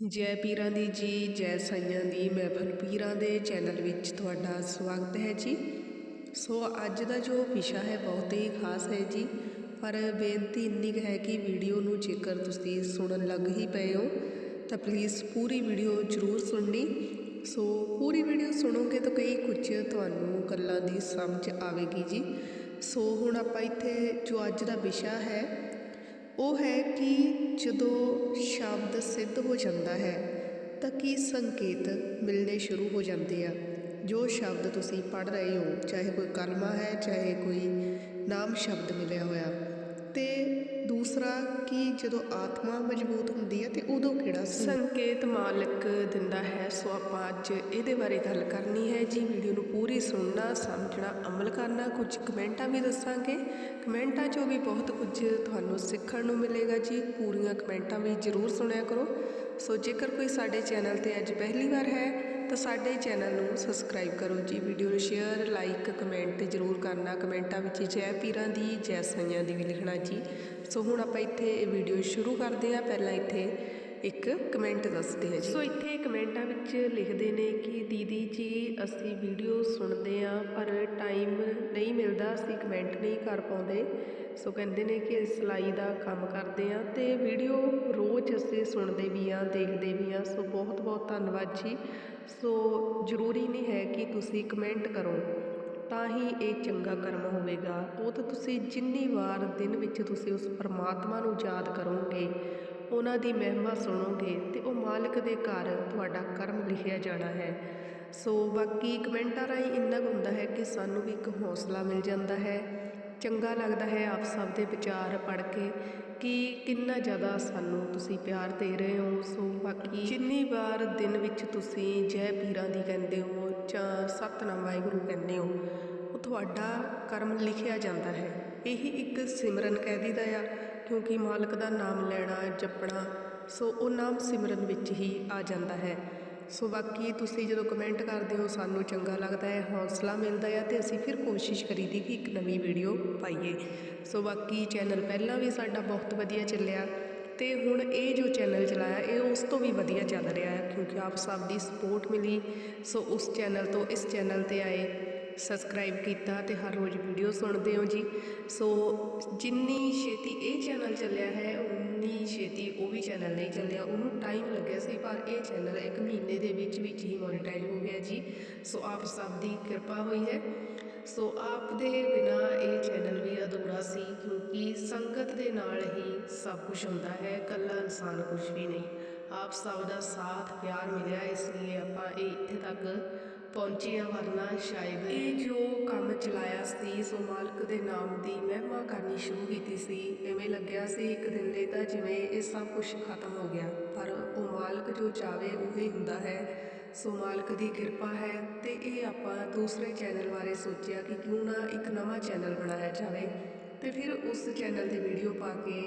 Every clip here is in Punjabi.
ਜੈ ਪੀਰਾਂ ਦੀ ਜੀ, ਜੈ ਸਾਈਆਂ ਦੀ ਮਹਿਫਲ ਪੀਰਾਂ ਦੇ ਚੈਨਲ ਵਿੱਚ ਤੁਹਾਡਾ ਸਵਾਗਤ ਹੈ ਜੀ। ਸੋ ਅੱਜ ਦਾ ਜੋ ਵਿਸ਼ਾ ਹੈ ਬਹੁਤ ਹੀ ਖਾਸ ਹੈ ਜੀ, ਪਰ ਬੇਨਤੀ ਇੰਨੀ ਕੁ ਹੈ ਕਿ ਵੀਡੀਓ ਨੂੰ ਜੇਕਰ ਤੁਸੀਂ ਸੁਣਨ ਲੱਗ ਹੀ ਪਏ ਹੋ, ਤਾਂ ਪਲੀਜ਼ ਪੂਰੀ ਵੀਡੀਓ ਜ਼ਰੂਰ ਸੁਣਨੀ। ਸੋ ਪੂਰੀ ਵੀਡੀਓ ਸੁਣੋਗੇ ਤਾਂ ਕਈ ਕੁਝ ਤੁਹਾਨੂੰ ਗੱਲਾਂ ਦੀ ਸਮਝ ਆਵੇਗੀ ਜੀ। ਸੋ ਹੁਣ ਆਪਾਂ ਇੱਥੇ ਜੋ ਅੱਜ ਦਾ ਵਿਸ਼ਾ ਹੈ ਉਹ ਹੈ ਕਿ ਜਦੋਂ ਸ਼ਬਦ ਸਿੱਧ ਹੋ ਜਾਂਦਾ ਹੈ, ਤਾਂ ਕੀ ਸੰਕੇਤ ਮਿਲਣੇ ਸ਼ੁਰੂ ਹੋ ਜਾਂਦੇ ਆ? ਜੋ ਸ਼ਬਦ ਤੁਸੀਂ ਪੜ੍ਹ ਰਹੇ ਹੋ, ਚਾਹੇ ਕੋਈ ਕਲਮਾ ਹੈ, ਚਾਹੇ ਕੋਈ ਨਾਮ ਸ਼ਬਦ ਮਿਲਿਆ ਹੋਇਆ। ਤੇ ਦੂਸਰਾ, ਕਿ ਜਦੋਂ ਆਤਮਾ ਮਜ਼ਬੂਤ ਹੁੰਦੀ ਹੈ, ਤੇ ਉਦੋਂ ਕਿਹੜਾ ਸੰਕੇਤ ਮਾਲਕ ਦਿੰਦਾ ਹੈ, ਸੋ ਆਪਾਂ ਅੱਜ ਇਹਦੇ ਬਾਰੇ ਗੱਲ ਕਰਨੀ ਹੈ। ਜੀ ਵੀਡੀਓ ਸੁਣਨਾ, ਸਮਝਣਾ, ਅਮਲ ਕਰਨਾ, ਕੁਝ ਕਮੈਂਟਾਂ ਵੀ ਦੱਸਾਂਗੇ। ਕਮੈਂਟਾਂ 'ਚੋਂ ਵੀ ਬਹੁਤ ਕੁਝ ਤੁਹਾਨੂੰ ਸਿੱਖਣ ਨੂੰ ਮਿਲੇਗਾ ਜੀ। ਪੂਰੀਆਂ ਕਮੈਂਟਾਂ ਵੀ ਜ਼ਰੂਰ ਸੁਣਿਆ ਕਰੋ। ਸੋ ਜੇਕਰ ਕੋਈ ਸਾਡੇ ਚੈਨਲ ਤੇ ਅੱਜ ਪਹਿਲੀ ਵਾਰ ਹੈ, ਤਾਂ ਸਾਡੇ ਚੈਨਲ ਨੂੰ ਸਬਸਕ੍ਰਾਈਬ ਕਰੋ ਜੀ। ਵੀਡੀਓ ਨੂੰ ਸ਼ੇਅਰ, ਲਾਈਕ, ਕਮੈਂਟ ਜ਼ਰੂਰ ਕਰਨਾ। ਕਮੈਂਟਾਂ ਵਿੱਚ ਜੈ ਪੀਰਾਂ ਦੀ, ਜੈ ਸਾਈਆਂ ਦੀ ਵੀ ਲਿਖਣਾ ਜੀ। ਸੋ ਹੁਣ ਆਪਾਂ ਇੱਥੇ ਇਹ ਵੀਡੀਓ ਸ਼ੁਰੂ ਕਰਦੇ ਹਾਂ। ਪਹਿਲਾਂ ਇੱਥੇ ਇੱਕ ਕਮੈਂਟ ਦੱਸਦੇ ਹਾਂ ਜੀ। ਸੋ ਇੱਥੇ ਕਮੈਂਟਾਂ ਵਿੱਚ ਲਿਖਦੇ ਨੇ ਕਿ ਦੀਦੀ ਜੀ, ਅਸੀਂ ਵੀਡੀਓ ਸੁਣਦੇ ਆ ਪਰ ਟਾਈਮ ਨਹੀਂ ਮਿਲਦਾ, ਅਸੀਂ ਕਮੈਂਟ ਨਹੀਂ ਕਰ ਪਾਉਂਦੇ। ਸੋ ਕਹਿੰਦੇ ਨੇ ਕਿ ਸਿਲਾਈ ਦਾ ਕੰਮ ਕਰਦੇ ਆ ਤੇ ਵੀਡੀਓ ਰੋਜ਼ ਅਸੀਂ ਸੁਣਦੇ ਵੀ ਆ ਦੇਖਦੇ ਵੀ ਆ ਸੋ ਬਹੁਤ ਬਹੁਤ ਧੰਨਵਾਦ ਜੀ। ਸੋ ਜ਼ਰੂਰੀ ਨਹੀਂ ਹੈ ਕਿ ਤੁਸੀਂ ਕਮੈਂਟ ਕਰੋ, ਤਾਂ ਹੀ ਇਹ ਚੰਗਾ ਕਰਮ ਹੋਵੇਗਾ। ਉਹ ਤਾਂ ਤੁਸੀਂ ਜਿੰਨੀ ਵਾਰ ਦਿਨ ਵਿੱਚ ਤੁਸੀਂ ਉਸ ਪਰਮਾਤਮਾ ਨੂੰ ਯਾਦ ਕਰੋਗੇ ਉਹਨਾਂ ਦੀ ਮਹਿਮਾ ਸੁਣੋਗੇ ਤੇ ਉਹ ਮਾਲਕ ਦੇ ਘਰ ਤੁਹਾਡਾ ਕਰਮ ਲਿਖਿਆ ਜਾਣਾ ਹੈ। ਸੋ ਬਾਕੀ ਕਮੈਂਟਾਂ ਰਾਹੀਂ ਇੰਨਾ ਕੁ ਹੁੰਦਾ ਹੈ ਕਿ ਸਾਨੂੰ ਵੀ ਇੱਕ ਹੌਸਲਾ ਮਿਲ ਜਾਂਦਾ ਹੈ। ਚੰਗਾ ਲੱਗਦਾ ਹੈ ਆਪ ਸਭ ਦੇ ਵਿਚਾਰ ਪੜ੍ਹ ਕੇ ਕਿ ਕਿੰਨਾ ਜ਼ਿਆਦਾ ਸਾਨੂੰ ਤੁਸੀਂ ਪਿਆਰ ਦੇ ਰਹੇ ਹੋ। ਸੋ ਬਾਕੀ ਜਿੰਨੀ ਵਾਰ ਦਿਨ ਵਿੱਚ ਤੁਸੀਂ ਜੈ ਪੀਰਾਂ ਦੀ ਕਹਿੰਦੇ ਹੋ ਜਾਂ ਸਤਨਾਮ ਵਾਹਿਗੁਰੂ ਕਹਿੰਦੇ ਹੋ, ਉਹ ਤੁਹਾਡਾ ਕਰਮ ਲਿਖਿਆ ਜਾਂਦਾ ਹੈ। ਇਹੀ ਇੱਕ ਸਿਮਰਨ ਕਹਿ ਦੀਦਾ ਆ। ਕਿਉਂਕਿ ਮਾਲਕ ਦਾ ਨਾਮ ਲੈਣਾ, ਜਪਣਾ, ਸੋ ਉਹ ਨਾਮ ਸਿਮਰਨ ਵਿੱਚ ਹੀ ਆ ਜਾਂਦਾ ਹੈ। ਸੋ ਬਾਕੀ ਤੁਸੀਂ ਜਦੋਂ ਕਮੈਂਟ ਕਰਦੇ ਹੋ, ਸਾਨੂੰ ਚੰਗਾ ਲੱਗਦਾ ਹੈ, ਹੌਸਲਾ ਮਿਲਦਾ ਹੈ ਤੇ ਅਸੀਂ ਫਿਰ ਕੋਸ਼ਿਸ਼ ਕਰੀਦੀ ਕਿ ਇੱਕ ਨਵੀਂ ਵੀਡੀਓ ਪਾਈਏ। ਸੋ ਬਾਕੀ ਚੈਨਲ ਪਹਿਲਾਂ ਵੀ ਸਾਡਾ ਬਹੁਤ ਵਧੀਆ ਚੱਲਿਆ ਤੇ ਹੁਣ ਇਹ ਜੋ ਚੈਨਲ ਚਲਾਇਆ, ਇਹ ਉਸ ਤੋਂ ਵੀ ਵਧੀਆ ਚੱਲ ਰਿਹਾ ਹੈ ਕਿਉਂਕਿ ਆਪ ਸਭ ਦੀ ਸਪੋਰਟ ਮਿਲੀ। ਸੋ ਉਸ ਚੈਨਲ ਤੋਂ ਇਸ ਚੈਨਲ ਤੇ ਆਏ। ਸਬਸਕ੍ਰਾਈਬ ਕੀਤਾ ਤੇ ਹਰ ਰੋਜ਼ ਵੀਡੀਓ ਸੁਣਦੇ ਹੋ ਜੀ। ਸੋ ਜਿੰਨੀ ਛੇਤੀ ਇਹ ਚੈਨਲ ਚੱਲਿਆ ਹੈ, ਉਨੀ ਛੇਤੀ ਉਹ ਵੀ ਚੈਨਲ ਨਹੀਂ ਚੱਲਿਆ। ਉਹਨੂੰ ਟਾਈਮ ਲੱਗਿਆ ਸੀ, ਪਰ ਇਹ ਚੈਨਲ ਇੱਕ ਮਹੀਨੇ ਦੇ ਵਿੱਚ ਵਿੱਚ ਹੀ ਮੋਨੀਟਾਈਜ਼ ਹੋ ਗਿਆ ਜੀ। ਸੋ ਆਪ ਸਭ ਦੀ ਕਿਰਪਾ ਹੋਈ ਹੈ। ਸੋ ਆਪ ਦੇ ਬਿਨਾ ਇਹ ਚੈਨਲ ਵੀ ਅਧੂਰਾ ਸੀ, ਕਿਉਂਕਿ ਸੰਗਤ ਦੇ ਨਾਲ ਹੀ ਸਭ ਕੁਝ ਹੁੰਦਾ ਹੈ, ਇਕੱਲਾ ਇਨਸਾਨ ਕੁਝ ਵੀ ਨਹੀਂ। ਆਪ ਸਭ ਦਾ ਸਾਥ, ਪਿਆਰ ਮਿਲਿਆ, ਇਸ ਲਈ ਆਪਾਂ ਇਹ ਇੱਥੇ ਤੱਕ ਪਹੁੰਚੇ ਆ ਵਰਨਾ ਸ਼ਾਇਦ ਇਹ ਜੋ ਕੰਮ ਚਲਾਇਆ ਸੀ, ਸੋ ਮਾਲਕ ਦੇ ਨਾਮ ਦੀ ਮਹਿਮਾ ਕਰਨੀ ਸ਼ੁਰੂ ਕੀਤੀ ਸੀ। ਐਵੇਂ ਲੱਗਿਆ ਸੀ ਇੱਕ ਦਿਨ ਲਈ ਤਾਂ ਜਿਵੇਂ ਇਹ ਸਭ ਕੁਝ ਖਤਮ ਹੋ ਗਿਆ। ਪਰ ਉਹ ਮਾਲਕ ਜੋ ਚਾਵੇ, ਉਹੀ ਹੁੰਦਾ ਹੈ। ਸੋ ਮਾਲਕ ਦੀ ਕਿਰਪਾ ਹੈ ਤੇ ਇਹ ਆਪਾਂ ਦੂਸਰੇ ਚੈਨਲ ਬਾਰੇ ਸੋਚਿਆ ਕਿ ਕਿਉਂ ਨਾ ਇੱਕ ਨਵਾਂ ਚੈਨਲ ਬਣਾਇਆ ਜਾਵੇ। ਤੇ ਫਿਰ ਉਸ ਚੈਨਲ ਦੀ ਵੀਡੀਓ ਪਾ ਕੇ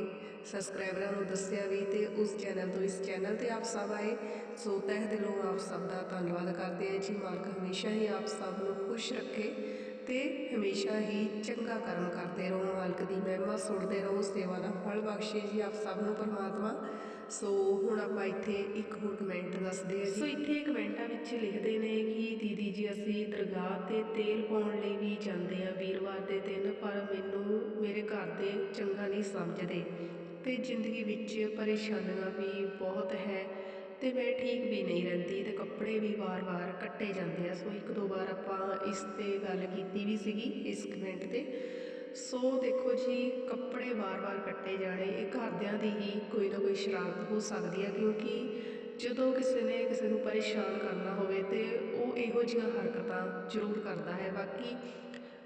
ਸਬਸਕ੍ਰਾਈਬਰਾਂ ਨੂੰ ਦੱਸਿਆ ਵੀ ਤੇ ਉਸ ਚੈਨਲ ਤੋਂ ਇਸ ਚੈਨਲ ਤੇ ਆਪ ਸਭ ਆਏ। ਸੋ ਤਹਿ ਦਿਲੋਂ ਆਪ ਸਭ ਦਾ ਧੰਨਵਾਦ ਕਰਦੇ ਹਾਂ ਜੀ। ਮਾਲਕ ਹਮੇਸ਼ਾ ਹੀ ਆਪ ਸਭ ਨੂੰ ਖੁਸ਼ ਰੱਖੇ ਤੇ ਹਮੇਸ਼ਾ ਹੀ ਚੰਗਾ ਕਰਮ ਕਰਦੇ ਰਹੋ। ਮਾਲਕ ਦੀ ਮਹਿਮਾ ਸੁਣਦੇ ਰਹੋ। ਸੇਵਾ ਦਾ ਫਲ ਬਖਸ਼ੇ ਜੀ ਆਪ ਸਭ ਨੂੰ ਪਰਮਾਤਮਾ। ਸੋ ਹੁਣ ਆਪਾਂ ਇੱਥੇ ਇੱਕ ਹੋਰ ਕਮੈਂਟ ਦੱਸਦੇ ਹਾਂ ਸੋ ਇੱਥੇ ਕਮੈਂਟਾਂ ਵਿੱਚ ਲਿਖਦੇ ਨੇ ਕਿ ਦੀਦੀ ਜੀ, ਅਸੀਂ ਦਰਗਾਹ ਤੇ ਤੇਲ ਪਾਉਣ ਲਈ ਵੀ ਜਾਂਦੇ ਆ ਵੀਰਵਾਰ ਦੇ ਦਿਨ, ਪਰ ਮੈਨੂੰ, ਮੇਰੇ ਘਰ ਦੇ ਚੰਗਾ ਨਹੀਂ ਸਮਝਦੇ। ਤੇ ਜ਼ਿੰਦਗੀ ਵਿੱਚ ਪਰੇਸ਼ਾਨੀਆਂ ਵੀ ਬਹੁਤ ਹੈ ਤੇ ਮੈਂ ਠੀਕ ਵੀ ਨਹੀਂ ਰਹਿੰਦੀ ਤੇ ਕੱਪੜੇ ਵੀ ਵਾਰ-ਵਾਰ ਕੱਟੇ ਜਾਂਦੇ ਆ। ਸੋ ਇੱਕ ਦੋ ਵਾਰ ਆਪਾਂ ਇਸ ਤੇ ਗੱਲ ਕੀਤੀ ਵੀ ਸੀਗੀ, ਇਸ ਕਮੈਂਟ ਤੇ। ਸੋ ਦੇਖੋ ਜੀ, ਕੱਪੜੇ ਵਾਰ-ਵਾਰ ਕੱਟੇ ਜਾਣੇ, ਇਹ ਘਰਦਿਆਂ ਦੀ ਹੀ ਕੋਈ ਨਾ ਕੋਈ ਸ਼ਰਾਰਤ ਹੋ ਸਕਦੀ ਹੈ, ਕਿਉਂਕਿ ਜਦੋਂ ਕਿਸੇ ਨੇ ਕਿਸੇ ਨੂੰ ਪਰੇਸ਼ਾਨ ਕਰਨਾ ਹੋਵੇ ਤੇ ਉਹ ਇਹੋ ਜਿਹੀਆਂ ਹਰਕਤਾਂ ਜ਼ਰੂਰ ਕਰਦਾ ਹੈ। ਬਾਕੀ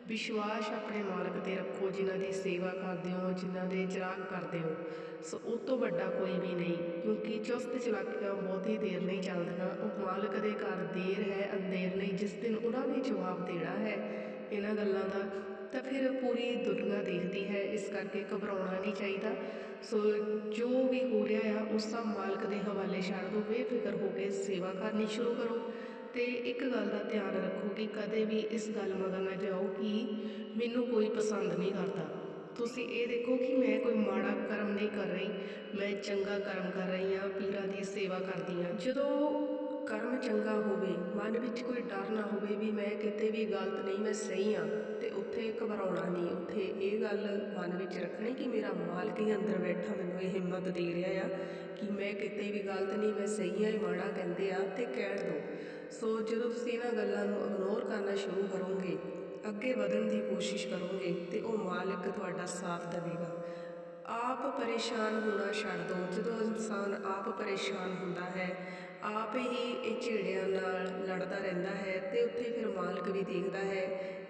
ਵਿਸ਼ਵਾਸ ਆਪਣੇ ਮਾਲਕ ਤੇ ਰੱਖੋ, ਜਿਨ੍ਹਾਂ ਦੀ ਸੇਵਾ ਕਰਦੇ ਹੋ, ਜਿਨ੍ਹਾਂ ਦੇ ਚਿਰਾਗ ਕਰਦੇ ਹੋ। ਸੋ ਉਹ ਤੋਂ ਵੱਡਾ ਕੋਈ ਵੀ ਨਹੀਂ, ਕਿਉਂਕਿ ਚੁਸਤ ਚਲਾਕੀਆਂ ਬਹੁਤੀ ਦੇਰ ਨਹੀਂ ਚੱਲਦੀਆਂ, ਉਹ ਮਾਲਕ ਦੇ ਘਰ ਦੇਰ ਹੈ, ਅੰਧੇਰ ਨਹੀਂ, ਜਿਸ ਦਿਨ ਉਹਨਾਂ ਨੇ ਜਵਾਬ ਦੇਣਾ ਹੈ, ਇਹਨਾਂ ਗੱਲਾਂ ਦਾ ਤਾਂ ਫਿਰ ਪੂਰੀ ਦੁਨੀਆ ਦੇਖਦੀ ਹੈ, ਇਸ ਕਰਕੇ ਘਬਰਾਉਣਾ ਨਹੀਂ ਚਾਹੀਦਾ। ਸੋ ਜੋ ਵੀ ਹੋ ਰਿਹਾ ਆ, ਉਸ ਸਭ ਮਾਲਕ ਦੇ ਹਵਾਲੇ ਛੱਡ ਦਿਓ ਬੇਫਿਕਰ ਹੋ ਕੇ ਸੇਵਾ ਕਰਨੀ ਸ਼ੁਰੂ ਕਰੋ। ਤੇ ਇੱਕ ਗੱਲ ਦਾ ਧਿਆਨ ਰੱਖੋ ਕਿ ਕਦੇ ਵੀ ਇਸ ਗੱਲ ਮਗਰ ਨਾ ਜਾਓ ਕਿ ਮੈਨੂੰ ਕੋਈ ਪਸੰਦ ਨਹੀਂ ਕਰਦਾ। ਤੁਸੀਂ ਇਹ ਦੇਖੋ ਕਿ ਮੈਂ ਕੋਈ ਮਾੜਾ ਕਰਮ ਨਹੀਂ ਕਰ ਰਹੀ, ਮੈਂ ਚੰਗਾ ਕਰਮ ਕਰ ਰਹੀ ਹਾਂ, ਪੀਰਾਂ ਦੀ ਸੇਵਾ ਕਰਦੀ ਹਾਂ। ਜਦੋਂ ਕਰਮ ਚੰਗਾ ਹੋਵੇ, ਮਨ ਵਿੱਚ ਕੋਈ ਡਰ ਨਾ ਹੋਵੇ ਵੀ ਮੈਂ ਕਿਤੇ ਵੀ ਗਲਤ ਨਹੀਂ, ਮੈਂ ਸਹੀ ਹਾਂ, ਤੇ ਉੱਥੇ ਘਬਰਾਉਣਾ ਨਹੀਂ। ਉੱਥੇ ਇਹ ਗੱਲ ਮਨ ਵਿੱਚ ਰੱਖਣੀ ਕਿ ਮੇਰਾ ਮਾਲਕ ਹੀ ਅੰਦਰ ਬੈਠਾ ਮੈਨੂੰ ਇਹ ਹਿੰਮਤ ਦੇ ਰਿਹਾ ਆ ਕਿ ਮੈਂ ਕਿਤੇ ਵੀ ਗਲਤ ਨਹੀਂ, ਮੈਂ ਸਹੀ ਹਾਂ, ਇਹ ਮਾੜਾ ਕਹਿੰਦੇ ਆ, ਤੇ ਕਹਿਣ ਦੋ। ਸੋ ਜਦੋਂ ਤੁਸੀਂ ਇਹਨਾਂ ਗੱਲਾਂ ਨੂੰ ਇਗਨੋਰ ਕਰਨਾ ਸ਼ੁਰੂ ਕਰੋਗੇ, ਅੱਗੇ ਵਧਣ ਦੀ ਕੋਸ਼ਿਸ਼ ਕਰੋਗੇ, ਤੇ ਉਹ ਮਾਲਕ ਤੁਹਾਡਾ ਸਾਥ ਦੇਵੇਗਾ। ਆਪ ਪਰੇਸ਼ਾਨ ਹੋਣਾ ਛੱਡ ਦਿਓ ਜਦੋਂ ਇਨਸਾਨ ਆਪ ਪਰੇਸ਼ਾਨ ਹੁੰਦਾ ਹੈ ਆਪ ਹੀ ਇਹ ਝੇੜਿਆਂ ਨਾਲ ਲੜਦਾ ਰਹਿੰਦਾ ਹੈ ਤੇ ਉੱਥੇ ਫਿਰ ਮਾਲਕ ਵੀ ਦੇਖਦਾ ਹੈ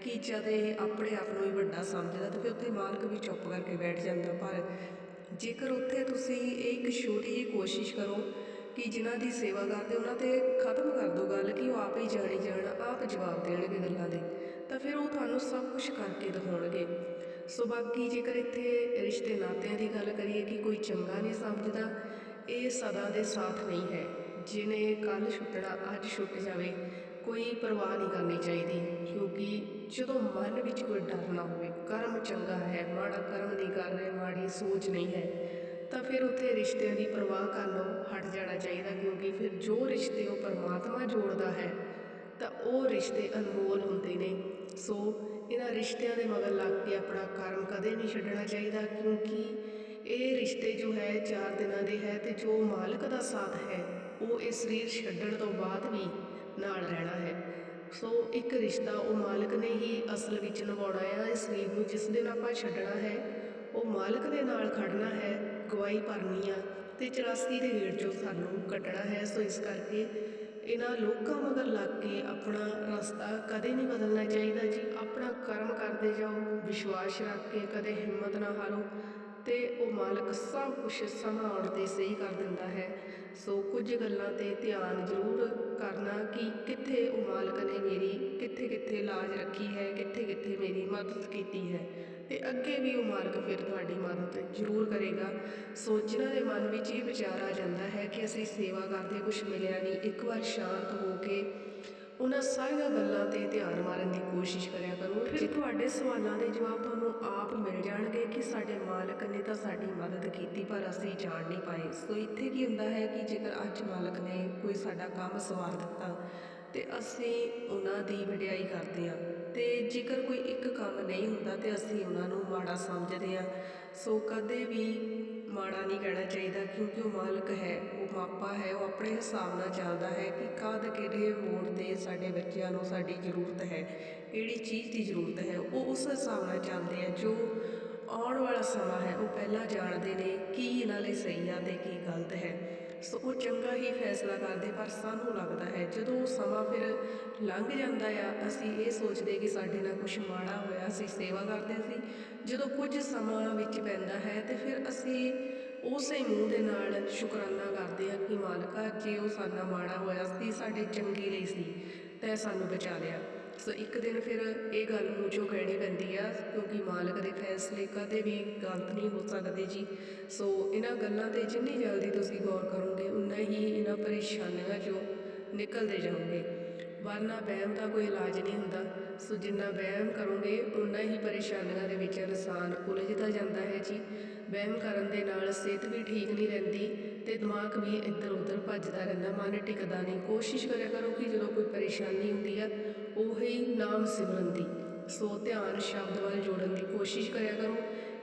ਕਿ ਜਦ ਇਹ ਆਪਣੇ ਆਪ ਨੂੰ ਹੀ ਵੱਡਾ ਸਮਝਦਾ ਤੇ ਫਿਰ ਉੱਥੇ ਮਾਲਕ ਵੀ ਚੁੱਪ ਕਰਕੇ ਬੈਠ ਜਾਂਦਾ। ਪਰ ਜੇਕਰ ਉੱਥੇ ਤੁਸੀਂ ਇਹ ਇੱਕ ਛੋਟੀ ਜਿਹੀ ਕੋਸ਼ਿਸ਼ ਕਰੋ ਕਿ ਜਿਨ੍ਹਾਂ ਦੀ ਸੇਵਾ ਕਰਦੇ ਉਹਨਾਂ ਤੇ ਖਤਮ ਕਰ ਦਿਓ ਗੱਲ ਕਿ ਉਹ ਆਪ ਹੀ ਜਾਣੀ ਜਾਣ, ਆਪ ਜਵਾਬ ਦੇਣਗੇ ਗੱਲਾਂ ਦੇ, ਤਾਂ ਫਿਰ ਉਹ ਤੁਹਾਨੂੰ ਸਭ ਕੁਝ ਕਰਕੇ ਦਿਖਾਉਣਗੇ। ਸੋ ਬਾਕੀ ਜੇਕਰ ਇੱਥੇ ਰਿਸ਼ਤੇ ਨਾਤਿਆਂ ਦੀ ਗੱਲ ਕਰੀਏ ਕਿ ਕੋਈ ਚੰਗਾ ਨਹੀਂ ਸਮਝਦਾ, ਇਹ ਸਦਾ ਦੇ ਸਾਥ ਨਹੀਂ ਹੈ। ਜਿਹਨੇ ਕੱਲ ਛੁੱਟਣਾ, ਅੱਜ ਛੁੱਟ ਜਾਵੇ, ਕੋਈ ਪਰਵਾਹ ਨਹੀਂ ਕਰਨੀ ਚਾਹੀਦੀ, ਕਿਉਂਕਿ ਜਦੋਂ ਮਨ ਵਿੱਚ ਕੋਈ ਡਰ ਨਾ ਹੋਵੇ, ਕਰਮ ਚੰਗਾ ਹੈ, ਮਾੜਾ ਕਰਮ ਨਹੀਂ ਕਰ ਰਹੇ, ਮਾੜੀ ਸੋਚ ਨਹੀਂ ਹੈ, ਤਾਂ ਫਿਰ ਉੱਥੇ ਰਿਸ਼ਤਿਆਂ ਦੀ ਪਰਵਾਹ ਕਰ ਲਓ, ਹਟ ਜਾਣਾ ਚਾਹੀਦਾ, ਕਿਉਂਕਿ ਫਿਰ ਜੋ ਰਿਸ਼ਤੇ ਉਹ ਪਰਮਾਤਮਾ ਜੋੜਦਾ ਹੈ, ਤਾਂ ਉਹ ਰਿਸ਼ਤੇ ਅਨਮੋਲ ਹੁੰਦੇ ਨੇ। ਸੋ ਇਹਨਾਂ ਰਿਸ਼ਤਿਆਂ ਦੇ ਮਗਰ ਲੱਗ ਕੇ ਆਪਣਾ ਕਰਮ ਕਦੇ ਨਹੀਂ ਛੱਡਣਾ ਚਾਹੀਦਾ, ਕਿਉਂਕਿ ਇਹ ਰਿਸ਼ਤੇ ਜੋ ਹੈ, ਚਾਰ ਦਿਨਾਂ ਦੇ ਹੈ ਤੇ ਜੋ ਮਾਲਕ ਦਾ ਸਾਥ ਹੈ ਉਹ ਇਹ ਸਰੀਰ ਛੱਡਣ ਤੋਂ ਬਾਅਦ ਵੀ ਨਾਲ ਰਹਿਣਾ ਹੈ। ਸੋ ਇੱਕ ਰਿਸ਼ਤਾ ਉਹ ਮਾਲਕ ਨੇ ਹੀ ਅਸਲ ਵਿੱਚ ਨਿਭਾਉਣਾ ਹੈ, ਇਸ ਸਰੀਰ ਨੂੰ ਜਿਸ ਦਿਨ ਆਪਾਂ ਛੱਡਣਾ ਹੈ, ਉਹ ਮਾਲਕ ਦੇ ਨਾਲ ਖੜਨਾ ਹੈ, ਗਵਾਹੀ ਭਰਨੀ ਆ ਤੇ 84 ਦੇ ਗੇੜ ਚੋਂ ਸਾਨੂੰ ਕੱਟਣਾ ਹੈ। ਸੋ ਇਸ ਕਰਕੇ ਇਹਨਾਂ ਲੋਕਾਂ ਮਗਰ ਲੱਗ ਕੇ ਆਪਣਾ ਰਸਤਾ ਕਦੇ ਨਹੀਂ ਬਦਲਣਾ ਚਾਹੀਦਾ ਜੀ। ਆਪਣਾ ਕਰਮ ਕਰਦੇ ਜਾਓ, ਵਿਸ਼ਵਾਸ ਰੱਖ ਕੇ ਕਦੇ ਹਿੰਮਤ ਨਾ ਹਾਰੋ ਤੇ ਉਹ ਮਾਲਕ ਸਭ ਕੁਝ ਸਮਾਂ ਤੇ ਸਹੀ ਕਰ ਦਿੰਦਾ ਹੈ। ਸੋ ਕੁਝ ਗੱਲਾਂ ਤੇ ਧਿਆਨ ਜ਼ਰੂਰ ਕਰਨਾ ਕਿ ਕਿੱਥੇ ਉਹ ਮਾਲਕ ਨੇ ਮੇਰੀ, ਕਿੱਥੇ ਕਿੱਥੇ ਲਾਜ ਰੱਖੀ ਹੈ, ਕਿੱਥੇ ਕਿੱਥੇ ਮੇਰੀ ਮਦਦ ਕੀਤੀ ਹੈ ਤੇ ਅੱਗੇ ਵੀ ਉਹ ਮਾਲਕ ਫਿਰ ਤੁਹਾਡੀ ਮਦਦ ਜ਼ਰੂਰ ਕਰੇਗਾ। ਸੋ ਜਿਨ੍ਹਾਂ ਦੇ ਮਨ ਵਿੱਚ ਇਹ ਵਿਚਾਰ ਆ ਜਾਂਦਾ ਹੈ ਕਿ ਅਸੀਂ ਸੇਵਾ ਕਰਦੇ ਕੁਝ ਮਿਲਿਆ ਨਹੀਂ, ਇੱਕ ਵਾਰ ਸ਼ਾਂਤ ਹੋ ਕੇ ਉਹਨਾਂ ਸਾਰੀਆਂ ਗੱਲਾਂ ਤੇ ਧਿਆਨ ਮਾਰਨ ਦੀ ਕੋਸ਼ਿਸ਼ ਕਰਿਆ ਕਰੋ। ਫਿਰ ਤੁਹਾਡੇ ਸਵਾਲਾਂ ਦੇ ਜਵਾਬ ਤੁਹਾਨੂੰ ਆਪ ਮਿਲ ਜਾਣਗੇ ਕਿ ਸਾਡੇ ਮਾਲਕ ਨੇ ਤਾਂ ਸਾਡੀ ਮਦਦ ਕੀਤੀ ਪਰ ਅਸੀਂ ਜਾਣ ਨਹੀਂ ਪਾਏ। ਸੋ ਇੱਥੇ ਕੀ ਹੁੰਦਾ ਹੈ ਕਿ ਜੇਕਰ ਅੱਜ ਮਾਲਕ ਨੇ ਕੋਈ ਸਾਡਾ ਕੰਮ ਸਵਾਰ ਦਿੱਤਾ ਤੇ ਅਸੀਂ ਉਹਨਾਂ ਦੀ ਵਡਿਆਈ ਕਰਦੇ ਹਾਂ। ਤੇ ਜੇਕਰ ਕੋਈ ਇੱਕ ਕੰਮ ਨਹੀਂ ਹੁੰਦਾ ਤੇ ਅਸੀਂ ਉਹਨਾਂ ਨੂੰ ਮਾੜਾ ਸਮਝਦੇ ਹਾਂ। ਸੋ ਕਦੇ ਵੀ ਮਾੜਾ ਨਹੀਂ ਕਹਿਣਾ ਚਾਹੀਦਾ, ਕਿਉਂਕਿ ਉਹ ਮਾਲਕ ਹੈ, ਉਹ ਮਾਪਾ ਹੈ, ਉਹ ਆਪਣੇ ਹਿਸਾਬ ਨਾਲ ਚੱਲਦਾ ਹੈ ਕਿ ਕਦ ਕਿਹੜੇ ਮੋੜ ਤੇ ਸਾਡੇ ਬੱਚਿਆਂ ਨੂੰ ਸਾਡੀ ਜ਼ਰੂਰਤ ਹੈ, ਕਿਹੜੀ ਚੀਜ਼ ਦੀ ਜ਼ਰੂਰਤ ਹੈ, ਉਹ ਉਸ ਹਿਸਾਬ ਨਾਲ ਚੱਲਦੇ ਆ, ਜੋ ਆਉਣ ਵਾਲਾ ਸਮਾਂ ਹੈ, ਉਹ ਪਹਿਲਾਂ ਜਾਣਦੇ ਨੇ ਕੀ ਇਹਨਾਂ ਲਈ ਸਹੀ ਆ ਤੇ ਕੀ ਗਲਤ ਹੈ। ਸੋ ਉਹ ਚੰਗਾ ਹੀ ਫੈਸਲਾ ਕਰਦੇ, ਪਰ ਸਾਨੂੰ ਲੱਗਦਾ ਹੈ, ਜਦੋਂ ਉਹ ਸਮਾਂ ਫਿਰ ਲੰਘ ਜਾਂਦਾ ਆ, ਅਸੀਂ ਇਹ ਸੋਚਦੇ ਕਿ ਸਾਡੇ ਨਾਲ ਕੁਝ ਮਾੜਾ ਹੋਇਆ, ਅਸੀਂ ਸੇਵਾ ਕਰਦੇ ਸੀ ਜਦੋਂ ਕੁਝ ਸਮਾਂ ਵਿੱਚ ਪੈਂਦਾ ਹੈ ਤੇ ਫਿਰ ਅਸੀਂ ਉਸੇ ਮੂੰਹ ਦੇ ਨਾਲ ਸ਼ੁਕਰਾਨਾ ਕਰਦੇ ਹਾਂ ਕਿ ਮਾਲਕਾ, ਜੇ ਉਹ ਸਾਡਾ ਮਾੜਾ ਹੋਇਆ ਸੀ, ਸਾਡੇ ਚੰਗੀ ਲਈ ਸੀ, ਤੈਂ ਸਾਨੂੰ ਬਚਾ ਲਿਆ। ਸੋ ਇੱਕ ਦਿਨ ਫਿਰ ਇਹ ਗੱਲ ਮੂੰਹ ਚੋਂ ਕਹਿਣੀ ਪੈਂਦੀ ਆ, ਕਿਉਂਕਿ ਮਾਲਕ ਦੇ ਫੈਸਲੇ ਕਦੇ ਵੀ ਗਲਤ ਨਹੀਂ ਹੋ ਸਕਦੇ ਜੀ। ਸੋ ਇਹਨਾਂ ਗੱਲਾਂ ਤੇ ਜਿੰਨੀ ਜਲਦੀ ਤੁਸੀਂ ਗੌਰ ਕਰੋਗੇ, ਉਨਾ ਹੀ ਇਹਨਾਂ ਪਰੇਸ਼ਾਨੀਆਂ ਚੋਂ ਨਿਕਲਦੇ ਜਾਓਗੇ। ਵਰਨਾ ਵਹਿਮ ਦਾ ਕੋਈ ਇਲਾਜ ਨਹੀਂ ਹੁੰਦਾ। ਸੋ ਜਿੰਨਾ ਵਹਿਮ ਕਰੋਗੇ ਉਨਾ ਹੀ ਪਰੇਸ਼ਾਨੀਆਂ ਦੇ ਵਿੱਚ ਇਨਸਾਨ ਉਲਝਦਾ ਜਾਂਦਾ ਹੈ ਜੀ। ਵਹਿਮ ਕਰਨ ਦੇ ਨਾਲ ਸਿਹਤ ਵੀ ਠੀਕ ਨਹੀਂ ਰਹਿੰਦੀ ਤੇ ਦਿਮਾਗ ਵੀ ਇੱਧਰ ਉੱਧਰ ਭੱਜਦਾ ਰਹਿੰਦਾ। ਮਨ ਟਿਕਦਾ ਨਹੀਂ। ਕੋਸ਼ਿਸ਼ ਕਰਿਆ ਕਰੋ ਕਿ ਜਦੋਂ ਕੋਈ ਪਰੇਸ਼ਾਨੀ ਹੁੰਦੀ ਆ, ਉਹੀ ਨਾਮ ਸਿਮਰਨ ਦੀ। ਸੋ ਧਿਆਨ ਸ਼ਬਦ ਵੱਲ ਜੋੜਨ ਦੀ ਕੋਸ਼ਿਸ਼ ਕਰਿਆ ਕਰੋ।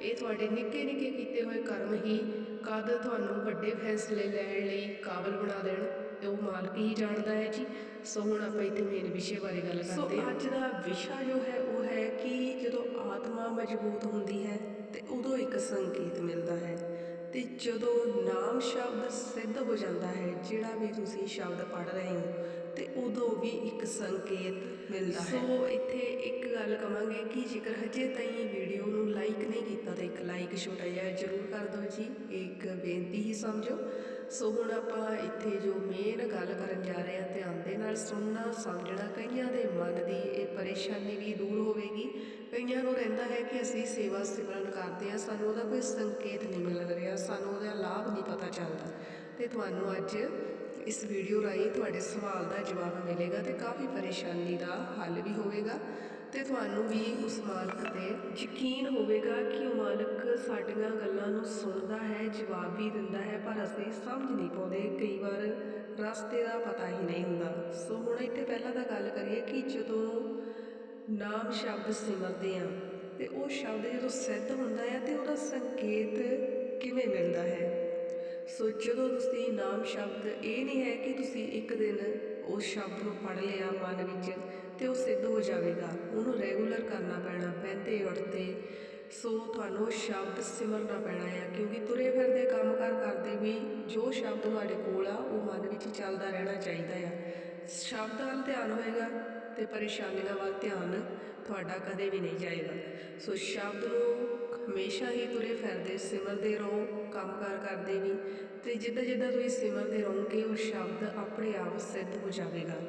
ਇਹ ਤੁਹਾਡੇ ਨਿੱਕੇ ਨਿੱਕੇ ਕੀਤੇ ਹੋਏ ਕਰਮ ਹੀ ਕਦ ਤੁਹਾਨੂੰ ਵੱਡੇ ਫੈਸਲੇ ਲੈਣ ਲਈ ਕਾਬਲ ਬਣਾ ਦੇਣ। ਉਹ ਮਾਲਕ ਹੀ ਜਾਣਦਾ ਹੈ ਜੀ। ਸੋ ਹੁਣ ਆਪਾਂ ਇੱਥੇ ਮੇਨ ਵਿਸ਼ੇ ਬਾਰੇ ਗੱਲ ਕਰਦੇ ਹਾਂ। ਸੋ ਅੱਜ ਦਾ ਵਿਸ਼ਾ ਜੋ ਹੈ ਉਹ ਹੈ ਕਿ ਜਦੋਂ ਆਤਮਾ ਮਜ਼ਬੂਤ ਹੁੰਦੀ ਹੈ ਤੇ ਉਦੋਂ ਇੱਕ ਸੰਕੇਤ ਮਿਲਦਾ ਹੈ। ਤੇ ਜਦੋਂ ਨਾਮ ਸ਼ਬਦ ਸਿੱਧ ਹੋ ਜਾਂਦਾ ਹੈ ਜਿਹੜਾ ਵੀ ਤੁਸੀਂ ਸ਼ਬਦ ਪੜ੍ਹ ਰਹੇ ਹੋ ਤੇ ਉਦੋਂ ਵੀ ਇੱਕ ਸੰਕੇਤ ਮਿਲਦਾ ਹੈ। ਸੋ ਇੱਥੇ ਇੱਕ ਗੱਲ ਕਵਾਂਗੇ ਕਿ ਜੇਕਰ ਹਜੇ ਤਾਈਂ ਵੀਡੀਓ ਨੂੰ ਲਾਈਕ ਨਹੀਂ ਕੀਤਾ ਤਾਂ ਇੱਕ ਲਾਈਕ ਛੋਟਾ ਜਿਹਾ ਜ਼ਰੂਰ ਕਰ ਦਿਓ ਜੀ। ਇੱਕ ਬੇਨਤੀ ਹੀ ਸਮਝੋ। ਸੋ ਹੁਣ ਆਪਾਂ ਇੱਥੇ ਜੋ ਮੇਨ ਗੱਲ ਕਰਨ ਜਾ ਰਹੇ ਹਾਂ ਧਿਆਨ ਦੇ ਨਾਲ ਸੁਣਨਾ ਸਮਝਣਾ ਕਈਆਂ ਦੇ ਮਨ ਦੀ ਇਹ ਪਰੇਸ਼ਾਨੀ ਵੀ ਦੂਰ ਹੋਵੇਗੀ। ਕਈਆਂ ਨੂੰ ਰਹਿੰਦਾ ਹੈ ਕਿ ਅਸੀਂ ਸੇਵਾ ਸਿਮਰਨ ਕਰਦੇ ਹਾਂ, ਸਾਨੂੰ ਉਹਦਾ ਕੋਈ ਸੰਕੇਤ ਨਹੀਂ ਮਿਲ ਰਿਹਾ, ਸਾਨੂੰ ਉਹਦਾ ਲਾਭ ਨਹੀਂ ਪਤਾ ਚੱਲਦਾ। ਤੇ ਤੁਹਾਨੂੰ ਅੱਜ ਇਸ ਵੀਡੀਓ ਰਾਹੀਂ ਤੁਹਾਡੇ ਸਵਾਲ ਦਾ ਜਵਾਬ ਮਿਲੇਗਾ ਤੇ ਕਾਫੀ ਪਰੇਸ਼ਾਨੀ ਦਾ ਹੱਲ ਵੀ ਹੋਵੇਗਾ। ਤੇ ਤੁਹਾਨੂੰ ਵੀ ਉਸ ਮਾਲਕ ਤੇ ਯਕੀਨ ਹੋਵੇਗਾ ਕਿ ਉਹ ਮਾਲਕ ਸਾਡੀਆਂ ਗੱਲਾਂ ਨੂੰ ਸੁਣਦਾ ਹੈ, ਜਵਾਬ ਵੀ ਦਿੰਦਾ ਹੈ, ਪਰ ਅਸੀਂ ਸਮਝ ਨਹੀਂ ਪਾਉਂਦੇ। ਕਈ ਵਾਰ ਰਸਤੇ ਦਾ ਪਤਾ ਹੀ ਨਹੀਂ ਹੁੰਦਾ। ਸੋ ਹੁਣ ਇੱਥੇ ਪਹਿਲਾਂ ਤਾਂ ਗੱਲ ਕਰੀਏ ਕਿ ਜਦੋਂ ਨਾਮ ਸ਼ਬਦ ਸਿਮਰਦੇ ਆ ਤੇ ਉਹ ਸ਼ਬਦ ਜਦੋਂ ਸਿੱਧ ਹੁੰਦਾ ਹੈ ਤੇ ਉਹਦਾ ਸੰਕੇਤ ਕਿਵੇਂ ਮਿਲਦਾ ਹੈ? ਸੋ ਜਦੋਂ ਤੁਸੀਂ ਨਾਮ ਸ਼ਬਦ ਇਹ ਨਹੀਂ ਹੈ ਕਿ ਤੁਸੀਂ ਇੱਕ ਦਿਨ ਉਸ ਸ਼ਬਦ ਨੂੰ ਪੜ੍ਹ ਲਿਆ ਮਨ ਵਿੱਚ ਤੇ ਉਹ ਸਿੱਧ ਹੋ ਜਾਵੇਗਾ। ਉਹਨੂੰ ਰੈਗੂਲਰ ਕਰਨਾ ਪੈਣਾ, ਬਹਿੰਦੇ, ਉੱਠਦੇ। ਸੋ ਤੁਹਾਨੂੰ ਸ਼ਬਦ ਸਿਮਰਨਾ ਪੈਣਾ ਹੈ ਕਿਉਂਕਿ ਤੁਰੇ ਫਿਰਦੇ, ਕੰਮ ਕੰਮਕਾਰ ਕਰਦੇ ਵੀ ਜੋ ਸ਼ਬਦ ਤੁਹਾਡੇ ਕੋਲ ਆ, ਉਹ ਮਨ ਵਿੱਚ ਚੱਲਦਾ ਰਹਿਣਾ ਚਾਹੀਦਾ ਆ। ਸ਼ਬਦ ਵੱਲ ਧਿਆਨ ਹੋਏਗਾ ਤੇ ਪਰੇਸ਼ਾਨੀਆਂ ਵੱਲ ਧਿਆਨ ਤੁਹਾਡਾ ਕਦੇ ਵੀ ਨਹੀਂ ਜਾਏਗਾ। ਸੋ ਸ਼ਬਦ ਨੂੰ ਹਮੇਸ਼ਾ ਹੀ ਤੁਰੇ ਫਿਰਦੇ, ਸਿਮਰਦੇ ਰਹੋ, ਕੰਮਕਾਰ ਕਰਦੇ ਵੀ। ਤੇ ਜਿੱਦਾਂ ਜਿੱਦਾਂ ਤੁਸੀਂ ਸਿਮਰਦੇ ਰਹੋਗੇ, ਉਹ ਸ਼ਬਦ ਆਪਣੇ ਆਪ ਸਿੱਧ ਹੋ ਜਾਵੇਗਾ।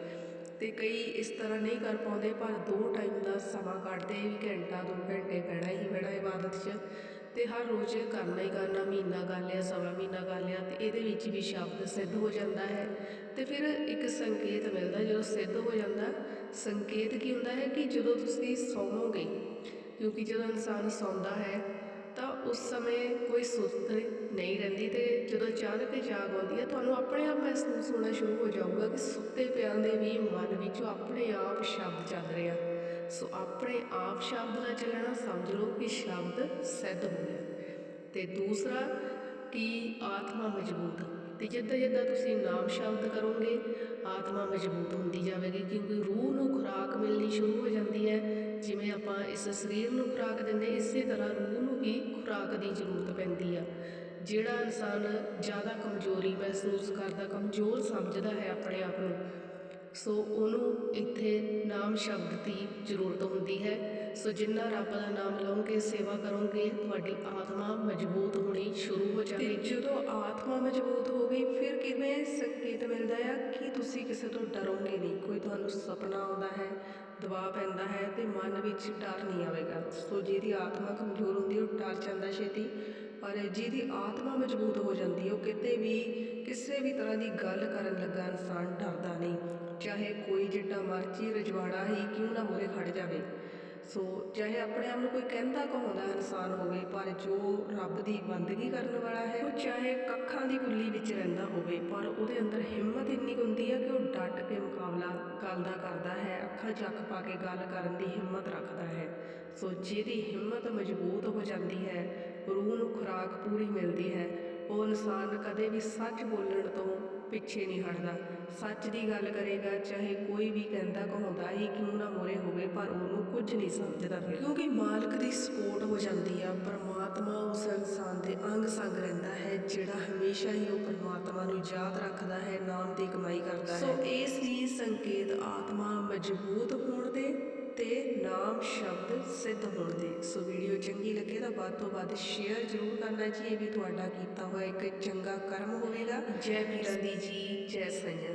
ਤੇ ਕਈ ਇਸ ਤਰ੍ਹਾਂ ਨਹੀਂ ਕਰ ਪਾਉਂਦੇ, ਪਰ ਦੋ ਟਾਈਮ ਦਾ ਸਮਾਂ ਕੱਢਦੇ ਵੀ ਘੰਟਾ, ਦੋ ਘੰਟੇ ਬਹਿਣਾ ਹੀ ਬਹਿਣਾ ਇਬਾਦਤ 'ਚ। ਤੇ ਹਰ ਰੋਜ਼ ਕਰਨਾ ਹੀ ਕਰਨਾ, ਮਹੀਨਾ ਕਰ ਲਿਆ, ਸਵਾ ਮਹੀਨਾ ਕਰ ਲਿਆ, ਤੇ ਇਹਦੇ ਵਿੱਚ ਵੀ ਸ਼ਬਦ ਸਿੱਧ ਹੋ ਜਾਂਦਾ ਹੈ। ਤੇ ਫਿਰ ਇੱਕ ਸੰਕੇਤ ਮਿਲਦਾ, ਜਦੋਂ ਸਿੱਧ ਹੋ ਜਾਂਦਾ, ਸੰਕੇਤ ਕੀ ਹੁੰਦਾ ਹੈ ਕਿ ਜਦੋਂ ਤੁਸੀਂ ਸੌਵੋਗੇ ਕਿਉਂਕਿ ਜਦੋਂ ਇਨਸਾਨ ਸੌਂਦਾ ਹੈ, ਤਾਂ ਉਸ ਸਮੇਂ ਕੋਈ ਸੁਸਤ ਨਹੀਂ ਰਹਿੰਦੀ ਤੇ ਜਦੋਂ ਅਚਾਨਕ ਜਾਗ ਆਉਂਦੀ ਹੈ, ਤੁਹਾਨੂੰ ਆਪਣੇ ਆਪ ਮਹਿਸੂਸ ਹੋਣਾ ਸ਼ੁਰੂ ਹੋ ਜਾਊਗਾ ਕਿ ਸੁੱਤੇ ਪਿਆਂ ਦੇ ਵੀ ਮਨ ਵਿੱਚੋਂ ਆਪਣੇ ਆਪ ਸ਼ਬਦ ਚੱਲ ਰਿਹਾ ਸੋ ਆਪਣੇ ਆਪ ਸ਼ਬਦ ਦਾ ਚੱਲਣਾ ਸਮਝ ਲਓ ਕਿ ਸ਼ਬਦ ਸਿੱਧ ਹੋ ਗਿਆ। ਤੇ ਦੂਸਰਾ, ਕਿ ਆਤਮਾ ਮਜ਼ਬੂਤ। ਤੇ ਜਿੱਦਾਂ ਜਿੱਦਾਂ ਤੁਸੀਂ ਨਾਮ ਸ਼ਬਦ ਕਰੋਗੇ, ਆਤਮਾ ਮਜ਼ਬੂਤ ਹੁੰਦੀ ਜਾਵੇਗੀ ਕਿਉਂਕਿ ਰੂਹ ਨੂੰ ਖੁਰਾਕ ਮਿਲਣੀ ਸ਼ੁਰੂ ਹੋ ਜਾਂਦੀ ਹੈ। ਜਿਵੇਂ ਆਪਾਂ ਇਸ ਸਰੀਰ ਨੂੰ ਖੁਰਾਕ ਦਿੰਦੇ ਇਸੇ ਤਰ੍ਹਾਂ ਰੂਹ ਨੂੰ ਵੀ ਖੁਰਾਕ ਦੀ ਜ਼ਰੂਰਤ ਪੈਂਦੀ ਆ। ਜਿਹੜਾ ਇਨਸਾਨ ਜ਼ਿਆਦਾ ਕਮਜ਼ੋਰੀ ਮਹਿਸੂਸ ਕਰਦਾ ਕਮਜ਼ੋਰ ਸਮਝਦਾ ਹੈ ਆਪਣੇ ਆਪ ਨੂੰ ਸੋ ਉਹਨੂੰ ਇੱਥੇ ਨਾਮ ਸ਼ਬਦ ਦੀ ਜ਼ਰੂਰਤ ਹੁੰਦੀ ਹੈ। ਸੋ ਜਿੰਨਾ ਰੱਬ ਦਾ ਨਾਮ ਲਓਗੇ ਸੇਵਾ ਕਰੋਗੇ ਤੁਹਾਡੀ ਆਤਮਾ ਮਜ਼ਬੂਤ ਹੋਣੀ ਸ਼ੁਰੂ ਹੋ ਜਾਵੇਗੀ। ਜਦੋਂ ਆਤਮਾ ਮਜ਼ਬੂਤ ਹੋ ਗਈ ਫਿਰ ਕਿਵੇਂ ਸੰਕੇਤ ਮਿਲਦਾ ਆ ਕਿ ਤੁਸੀਂ ਕਿਸੇ ਤੋਂ ਡਰੋਗੇ ਨਹੀਂ? ਕੋਈ ਤੁਹਾਨੂੰ ਸੁਪਨਾ ਆਉਂਦਾ ਹੈ ਦਬਾਅ ਪੈਂਦਾ ਹੈ ਤੇ ਮਨ ਵਿੱਚ ਡਰ ਨਹੀਂ ਆਵੇਗਾ। ਸੋ ਜਿਹਦੀ ਆਤਮਾ ਕਮਜ਼ੋਰ ਹੁੰਦੀ ਉਹ ਡਰ ਜਾਂਦਾ ਛੇਤੀ। ਪਰ ਜਿਹਦੀ ਆਤਮਾ ਮਜ਼ਬੂਤ ਹੋ ਜਾਂਦੀ ਉਹ ਕਿਤੇ ਵੀ ਕਿਸੇ ਵੀ ਤਰ੍ਹਾਂ ਦੀ ਗੱਲ ਕਰਨ ਲੱਗਾ ਇਨਸਾਨ ਡਰਦਾ ਨਹੀਂ। ਚਾਹੇ ਕੋਈ ਜਿੱਡਾ ਮਰਜ਼ੀ ਰਜਵਾੜਾ ਹੀ ਕਿਉਂ ਨਾ ਮੂਹਰੇ ਖੜ ਜਾਵੇ। ਸੋ ਚਾਹੇ ਆਪਣੇ ਆਪ ਨੂੰ ਕੋਈ ਕਹਿੰਦਾ ਕਹਾਉਂਦਾ ਇਨਸਾਨ ਹੋਵੇ, ਪਰ ਜੋ ਰੱਬ ਦੀ ਬੰਦਗੀ ਕਰਨ ਵਾਲਾ ਹੈ, ਉਹ ਚਾਹੇ ਕੱਖਾਂ ਦੀ ਕੁੱਲੀ ਵਿੱਚ ਰਹਿੰਦਾ ਹੋਵੇ, ਪਰ ਉਹਦੇ ਅੰਦਰ ਹਿੰਮਤ ਇੰਨੀ ਹੁੰਦੀ ਹੈ ਕਿ ਉਹ ਡਟ ਕੇ ਮੁਕਾਬਲਾ ਗੱਲ ਦਾ ਕਰਦਾ ਹੈ, ਅੱਖਾਂ 'ਚ ਅੱਖ ਪਾ ਕੇ ਗੱਲ ਕਰਨ ਦੀ ਹਿੰਮਤ ਰੱਖਦਾ ਹੈ। ਸੋ ਜਿਹਦੀ ਹਿੰਮਤ ਮਜ਼ਬੂਤ ਹੋ ਜਾਂਦੀ ਹੈ, ਰੂਹ ਨੂੰ ਖੁਰਾਕ ਪੂਰੀ ਮਿਲਦੀ ਹੈ, ਉਹ ਇਨਸਾਨ ਕਦੇ ਵੀ ਸੱਚ ਬੋਲਣ ਤੋਂ ਪਿੱਛੇ ਨਹੀਂ ਹਟਦਾ। ਸੱਚ ਦੀ ਗੱਲ ਕਰੇਗਾ ਚਾਹੇ ਕੋਈ ਵੀ ਕਹਿੰਦਾ ਕਹਾਉਂਦਾ ਹੀ ਕਿਉਂ ਨਾ ਮੋਰੇ ਹੋਵੇ ਪਰ ਉਹਨੂੰ ਕੁਝ ਨਹੀਂ ਸਮਝਦਾ ਕਿਉਂਕਿ ਮਾਲਕ ਦੀ ਸਪੋਰਟ ਹੋ ਜਾਂਦੀ ਆ ਪਰਮਾਤਮਾ ਉਸ ਇਨਸਾਨ ਦੇ ਅੰਗ ਸੰਗ ਰਹਿੰਦਾ ਹੈ ਜਿਹੜਾ ਹਮੇਸ਼ਾ ਹੀ ਉਹ ਪਰਮਾਤਮਾ ਨੂੰ ਯਾਦ ਰੱਖਦਾ ਹੈ ਨਾਮ ਦੀ ਕਮਾਈ ਕਰਦਾ ਹੈ। ਸੋ ਇਸ ਲਈ ਸੰਕੇਤ ਆਤਮਾ ਮਜ਼ਬੂਤ ਹੋਣ ਦੇ ਤੇ ਨਾਮ ਸ਼ਬਦ ਸਿੱਧ ਹੋਣ ਦੇ। ਸੋ ਵੀਡੀਓ ਚੰਗੀ ਲੱਗੇ ਤਾਂ ਵੱਧ ਤੋਂ ਵੱਧ ਸ਼ੇਅਰ ਜ਼ਰੂਰ ਕਰਨਾ ਜੀ ਇਹ ਵੀ ਤੁਹਾਡਾ ਕੀਤਾ ਹੋਇਆ ਇੱਕ ਚੰਗਾ ਕਰਮ ਹੋਵੇਗਾ। ਜੈ ਵੀਰਾਂ ਦੀ ਜੀ ਜੈ ਸਈਆਂ